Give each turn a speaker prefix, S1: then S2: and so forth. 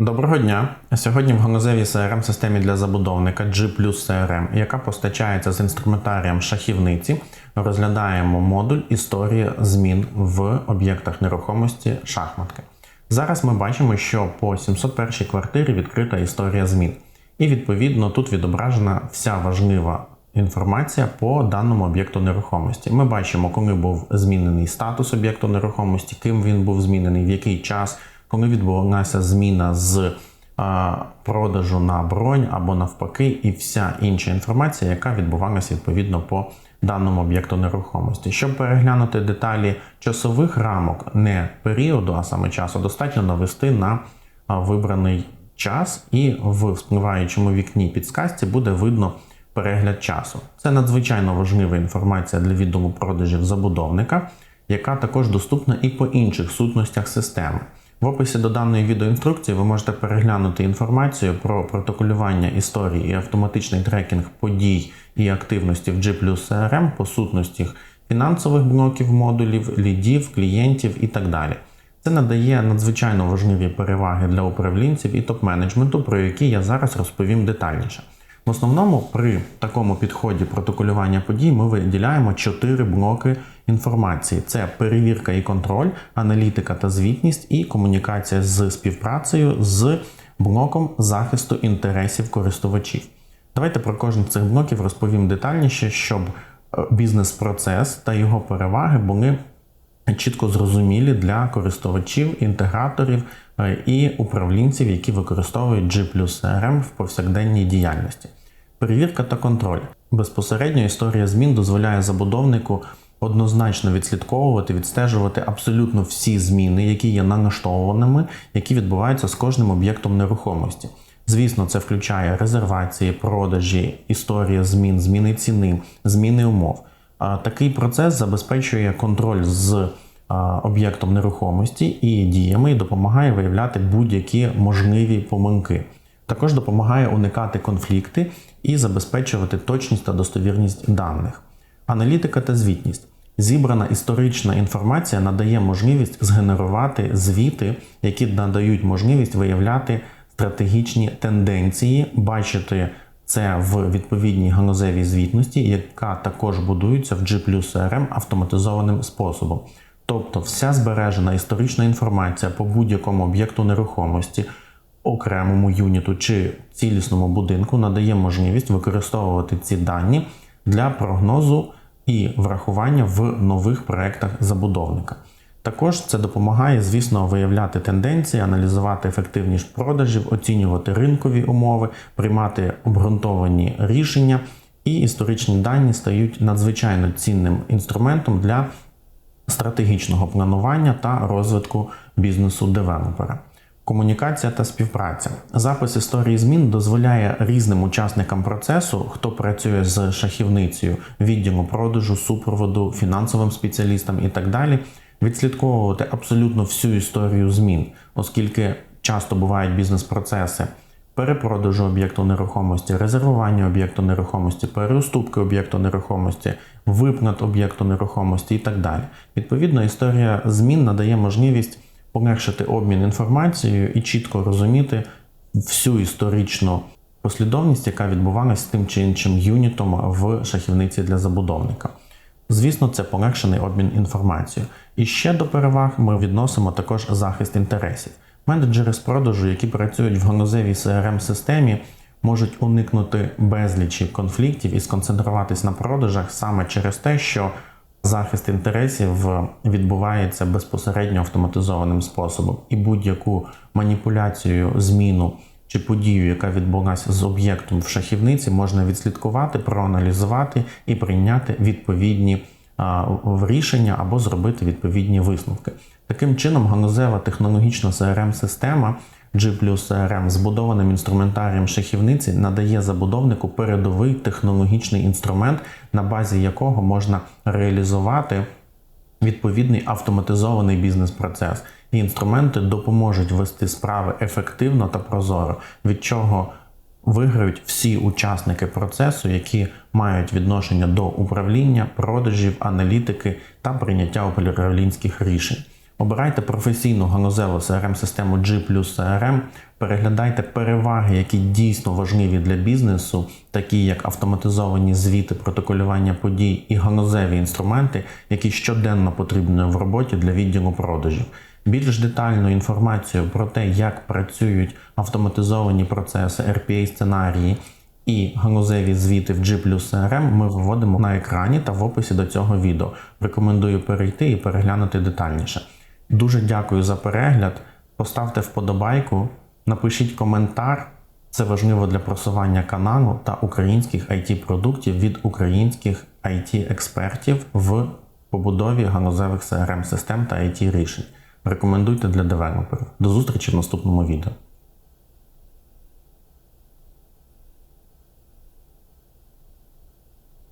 S1: Доброго дня! Сьогодні в ганузевій crm системі для забудовника G CRM, яка постачається з інструментарієм шахівниці, розглядаємо модуль історія змін в об'єктах нерухомості шахматки. Зараз ми бачимо, що по 701 квартирі відкрита історія змін. І відповідно тут відображена вся важлива інформація по даному об'єкту нерухомості. Ми бачимо, коли був змінений статус об'єкту нерухомості, ким він був змінений, в який час, коли відбулася зміна з продажу на бронь або навпаки, і вся інша інформація, яка відбувалася відповідно по даному об'єкту нерухомості. Щоб переглянути деталі часових рамок, не періоду, а саме часу, достатньо навести на вибраний час, і в впливаючому вікні підсказці буде видно перегляд часу. Це надзвичайно важлива інформація для відділу продажів забудовника, яка також доступна і по інших сутностях системи. В описі до даної відеоінструкції ви можете переглянути інформацію про протоколювання історії і автоматичний трекінг подій і активності в G CRM по сутностях фінансових блоків модулів, лідів, клієнтів і так далі. Це надає надзвичайно важливі переваги для управлінців і топ-менеджменту, про які я зараз розповім детальніше. В основному при такому підході протоколювання подій ми виділяємо чотири блоки інформації: це перевірка і контроль, аналітика та звітність, і комунікація з співпрацею з блоком захисту інтересів користувачів. Давайте про кожен з цих блоків розповім детальніше, щоб е, бізнес-процес та його переваги були чітко зрозумілі для користувачів, інтеграторів е, і управлінців, які використовують G CRM в повсякденній діяльності. Перевірка та контроль. Безпосередньо історія змін дозволяє забудовнику однозначно відслідковувати, відстежувати абсолютно всі зміни, які є налаштованими, які відбуваються з кожним об'єктом нерухомості. Звісно, це включає резервації, продажі, історія змін, зміни ціни, зміни умов. Такий процес забезпечує контроль з об'єктом нерухомості і діями допомагає виявляти будь-які можливі помилки. Також допомагає уникати конфлікти і забезпечувати точність та достовірність даних. Аналітика та звітність. Зібрана історична інформація надає можливість згенерувати звіти, які надають можливість виявляти стратегічні тенденції, бачити це в відповідній ганузевій звітності, яка також будується в G CRM автоматизованим способом. Тобто вся збережена історична інформація по будь-якому об'єкту нерухомості, окремому юніту чи цілісному будинку надає можливість використовувати ці дані для прогнозу і врахування в нових проєктах забудовника. Також це допомагає, звісно, виявляти тенденції, аналізувати ефективність продажів, оцінювати ринкові умови, приймати обґрунтовані рішення, і історичні дані стають надзвичайно цінним інструментом для стратегічного планування та розвитку бізнесу девелопера. Комунікація та співпраця. Запис історії змін дозволяє різним учасникам процесу, хто працює з шахівницею, відділу продажу, супроводу, фінансовим спеціалістам і так далі, відслідковувати абсолютно всю історію змін, оскільки часто бувають бізнес-процеси перепродажу об'єкту нерухомості, резервування об'єкту нерухомості, переуступки об'єкту нерухомості, виплат об'єкту нерухомості і так далі. Відповідно, історія змін надає можливість полегшити обмін інформацією і чітко розуміти всю історичну послідовність, яка відбувалася з тим чи іншим юнітом в шахівниці для забудовника. Звісно, це полегшений обмін інформацією. І ще до переваг ми відносимо також захист інтересів. Менеджери з продажу, які працюють в ганузевій crm системі можуть уникнути безлічі конфліктів і сконцентруватись на продажах саме через те, що захист інтересів відбувається безпосередньо автоматизованим способом, і будь-яку маніпуляцію, зміну чи подію, яка відбулася з об'єктом в шахівниці, можна відслідкувати, проаналізувати і прийняти відповідні рішення або зробити відповідні висновки. Таким чином, ганузева технологічна crm система G CRM збудованим інструментарієм шахівниці надає забудовнику передовий технологічний інструмент, на базі якого можна реалізувати відповідний автоматизований бізнес-процес. І інструменти допоможуть вести справи ефективно та прозоро, від чого виграють всі учасники процесу, які мають відношення до управління, продажів, аналітики та прийняття управлінських рішень. Обирайте професійну ганузеву crm систему G плюс CRM, переглядайте переваги, які дійсно важливі для бізнесу, такі як автоматизовані звіти, протоколювання подій і ганузеві інструменти, які щоденно потрібні в роботі для відділу продажів. Більш детальну інформацію про те, як працюють автоматизовані процеси, RPA сценарії і ганузеві звіти в G CRM ми виводимо на екрані та в описі до цього відео. Рекомендую перейти і переглянути детальніше. Дуже дякую за перегляд. Поставте вподобайку, напишіть коментар. Це важливо для просування каналу та українських it продуктів від українських it експертів в побудові ганузевих CRM систем та it рішень. Рекомендуйте для девелоперів. До зустрічі в наступному відео.